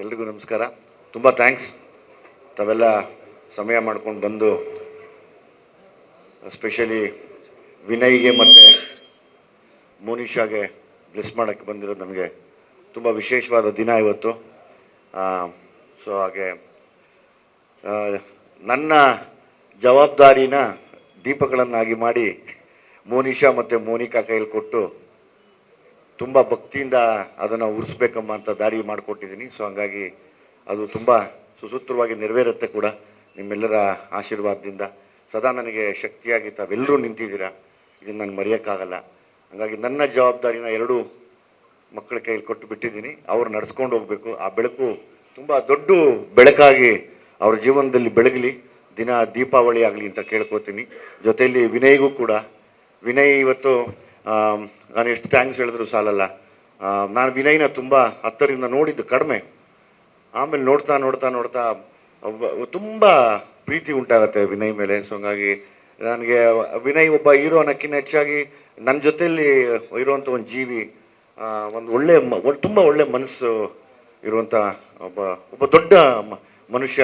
ಎಲ್ರಿಗೂ ನಮಸ್ಕಾರ. ತುಂಬ ಥ್ಯಾಂಕ್ಸ್ ತಾವೆಲ್ಲ ಸಮಯ ಮಾಡ್ಕೊಂಡು ಬಂದು ಸ್ಪೆಷಲಿ ವಿನಯ್ಗೆ ಮತ್ತು ಮೋನಿಷಾಗೆ ಬ್ಲೆಸ್ ಮಾಡೋಕ್ಕೆ ಬಂದಿರೋದು ನಮಗೆ ತುಂಬ ವಿಶೇಷವಾದ ದಿನ ಇವತ್ತು. ಸೊ ಹಾಗೆ ನನ್ನ ಜವಾಬ್ದಾರಿನ ದೀಪಗಳನ್ನಾಗಿ ಮಾಡಿ ಮೋನಿಷಾ ಮತ್ತು ಮೋನಿಕಾ ಕೈಯಲ್ಲಿ ಕೊಟ್ಟು ತುಂಬ ಭಕ್ತಿಯಿಂದ ಅದನ್ನು ಉರಿಸ್ಬೇಕಮ್ಮ ಅಂತ ದಾರಿ ಮಾಡಿಕೊಟ್ಟಿದ್ದೀನಿ. ಸೊ ಹಂಗಾಗಿ ಅದು ತುಂಬ ಸುಸೂತ್ರವಾಗಿ ನೆರವೇರುತ್ತೆ ಕೂಡ. ನಿಮ್ಮೆಲ್ಲರ ಆಶೀರ್ವಾದದಿಂದ. ಸದಾ ನನಗೆ ಶಕ್ತಿಯಾಗಿ ತಾವೆಲ್ಲರೂ ನಿಂತಿದ್ದೀರಾ? ಇದನ್ನು ನಾನು ಮರೆಯೋಕ್ಕಾಗಲ್ಲ. ಹಂಗಾಗಿ ನನ್ನ ಜವಾಬ್ದಾರಿನ ಎರಡೂ ಮಕ್ಕಳ ಕೈಯಲ್ಲಿ ಕೊಟ್ಟು ಬಿಟ್ಟಿದ್ದೀನಿ. ಅವ್ರು ನಡೆಸ್ಕೊಂಡು ಹೋಗಬೇಕು. ಆ ಬೆಳಕು ತುಂಬ ದೊಡ್ಡ ಬೆಳಕಾಗಿ ಅವ್ರ ಜೀವನದಲ್ಲಿ ಬೆಳಗಲಿ, ದಿನ ದೀಪಾವಳಿ ಆಗಲಿ ಅಂತ ಕೇಳ್ಕೊತೀನಿ. ಜೊತೆಯಲ್ಲಿ ವಿನಯ್ಗೂ ಕೂಡ. ವಿನಯ್ ಇವತ್ತು ನಾನು ಎಷ್ಟು ಥ್ಯಾಂಕ್ಸ್ ಹೇಳಿದ್ರು ಸಾಲಲ್ಲ. ನಾನು ವಿನಯ್ನ ತುಂಬ ಹತ್ತರಿಂದ ನೋಡಿದ್ದು ಕಡಿಮೆ. ಆಮೇಲೆ ನೋಡ್ತಾ ನೋಡ್ತಾ ನೋಡ್ತಾ ತುಂಬ ಪ್ರೀತಿ ಉಂಟಾಗತ್ತೆ ವಿನಯ್ ಮೇಲೆ. ಸೊ ಹಂಗಾಗಿ ನನಗೆ ವಿನಯ್ ಒಬ್ಬ ಹೀರೋ ಅನ್ನೋಕ್ಕಿಂತ ಹೆಚ್ಚಾಗಿ ನನ್ನ ಜೊತೆಯಲ್ಲಿ ಇರುವಂಥ ಒಂದು ಜೀವಿ ಒಂದು ಒಳ್ಳೆ ತುಂಬ ಒಳ್ಳೆ ಮನಸ್ಸು ಇರುವಂಥ ಒಬ್ಬ ಒಬ್ಬ ದೊಡ್ಡ ಮನುಷ್ಯ.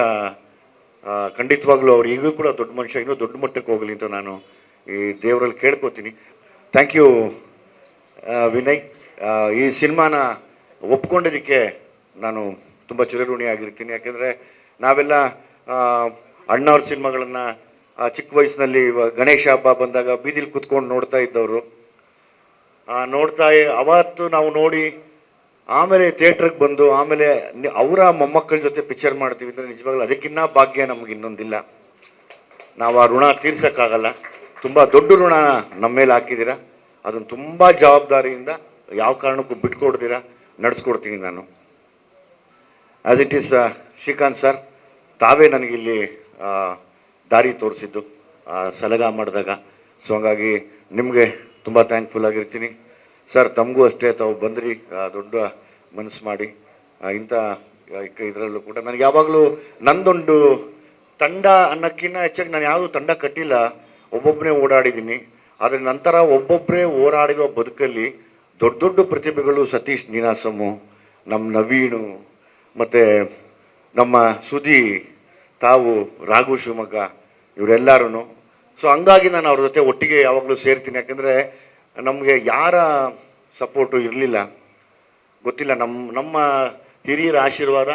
ಖಂಡಿತವಾಗ್ಲೂ ಅವ್ರು ಈಗೂ ಕೂಡ ದೊಡ್ಡ ಮನುಷ್ಯ, ಇನ್ನೂ ದೊಡ್ಡ ಮಟ್ಟಕ್ಕೆ ಹೋಗಲಿ ಅಂತ ನಾನು ಈ ದೇವರಲ್ಲಿ ಕೇಳ್ಕೊತೀನಿ. ಥ್ಯಾಂಕ್ ಯು ವಿನಯ್ ಈ ಸಿನಿಮಾನ ಒಪ್ಕೊಂಡಿದ್ದಕ್ಕೆ ನಾನು ತುಂಬ ಚಿರಋಣಿ ಆಗಿರ್ತೀನಿ ಯಾಕೆಂದರೆ ನಾವೆಲ್ಲ ಅಣ್ಣವ್ರ ಸಿನಿಮಾಗಳನ್ನು ಚಿಕ್ಕ ವಯಸ್ಸಿನಲ್ಲಿ ಗಣೇಶ ಹಬ್ಬ ಬಂದಾಗ ಬೀದಿಲಿ ಕುತ್ಕೊಂಡು ನೋಡ್ತಾ ಇದ್ದವರು. ನೋಡ್ತಾ ಅವತ್ತು ನಾವು ನೋಡಿ ಆಮೇಲೆ ಥಿಯೇಟ್ರಿಗೆ ಬಂದು ಆಮೇಲೆ ಅವರ ಮೊಮ್ಮಕ್ಕಳ ಜೊತೆ ಪಿಕ್ಚರ್ ಮಾಡ್ತೀವಿ ಅಂದರೆ ನಿಜವಾಗ್ಲೂ ಅದಕ್ಕಿನ್ನ ಭಾಗ್ಯ ನಮಗೆ ಇನ್ನೊಂದಿಲ್ಲ. ನಾವು ಆ ಋಣ ತೀರ್ಸೋಕ್ಕಾಗಲ್ಲ. ತುಂಬ ದೊಡ್ಡ ಋಣ ನಮ್ಮ ಮೇಲೆ ಹಾಕಿದ್ದೀರಾ? ಅದನ್ನು ತುಂಬ ಜವಾಬ್ದಾರಿಯಿಂದ ಯಾವ ಕಾರಣಕ್ಕೂ ಬಿಟ್ಕೊಡ್ತೀರಾ? ನಡೆಸ್ಕೊಡ್ತೀನಿ ನಾನು. As it is Srikanth sir ತಾವೇ ನನಗಿಲ್ಲಿ ದಾರಿ ತೋರಿಸಿದ್ದು ಸಲಗ ಮಾಡಿದಾಗ. ಸೊ ಹಂಗಾಗಿ ನಿಮಗೆ ತುಂಬ ಥ್ಯಾಂಕ್ಫುಲ್ ಆಗಿರ್ತೀನಿ. ಸರ್ ತಮಗೂ ಅಷ್ಟೇ ತಾವು ಬಂದ್ರಿ ದೊಡ್ಡ ಮನಸ್ಸು ಮಾಡಿ. ಇಂಥ ಇದರಲ್ಲೂ ಕೂಡ ನನಗೆ ಯಾವಾಗಲೂ ನಂದೊಂದು ತಂಡ ಅನ್ನೋಕ್ಕಿಂತ ಹೆಚ್ಚಾಗಿ ನಾನು ಯಾವುದೂ ತಂಡ ಕಟ್ಟಿಲ್ಲ. ಒಬ್ಬೊಬ್ಬನೇ ಓಡಾಡಿದ್ದೀನಿ. ಆದರೆ ನಂತರ ಒಬ್ಬೊಬ್ಬರೇ ಓಡಾಡಿರೋ ಬದುಕಲ್ಲಿ ದೊಡ್ಡ ದೊಡ್ಡ ಪ್ರತಿಭೆಗಳು ಸತೀಶ್ ನೀನಾಸಮು ನಮ್ಮ ನವೀನು, ಮತ್ತು ನಮ್ಮ ಸುದಿ ತಾವು, ರಾಘು ಶಿವಮೊಗ್ಗ ಇವರೆಲ್ಲರೂ ಸೊ ಹಂಗಾಗಿ ನಾನು ಅವ್ರ ಜೊತೆ ಒಟ್ಟಿಗೆ ಯಾವಾಗಲೂ ಸೇರ್ತೀನಿ. ಯಾಕೆಂದರೆ ನಮಗೆ ಯಾರ ಸಪೋರ್ಟು ಇರಲಿಲ್ಲ. ಗೊತ್ತಿಲ್ಲ ನಮ್ಮ ನಮ್ಮ ಹಿರಿಯರ ಆಶೀರ್ವಾದ,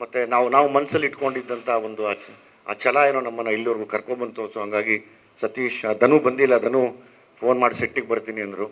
ಮತ್ತು ನಾವು ನಾವು ಮನಸ್ಸಲ್ಲಿ ಇಟ್ಕೊಂಡಿದ್ದಂಥ ಒಂದು ಆ ಛಲ ಏನೋ ನಮ್ಮನ್ನು ಇಲ್ಲಿವರೆಗೂ ಕರ್ಕೊಂಬಂತು ಸೊ ಹಂಗಾಗಿ ಸತೀಶ್ ಧನು ಬಂದಿಲ್ಲ ಧನು ಫೋನ್ ಮಾಡಿ ಸೆಟ್ಟಿಗೆ ಬರ್ತೀನಿ ಅಂದರು.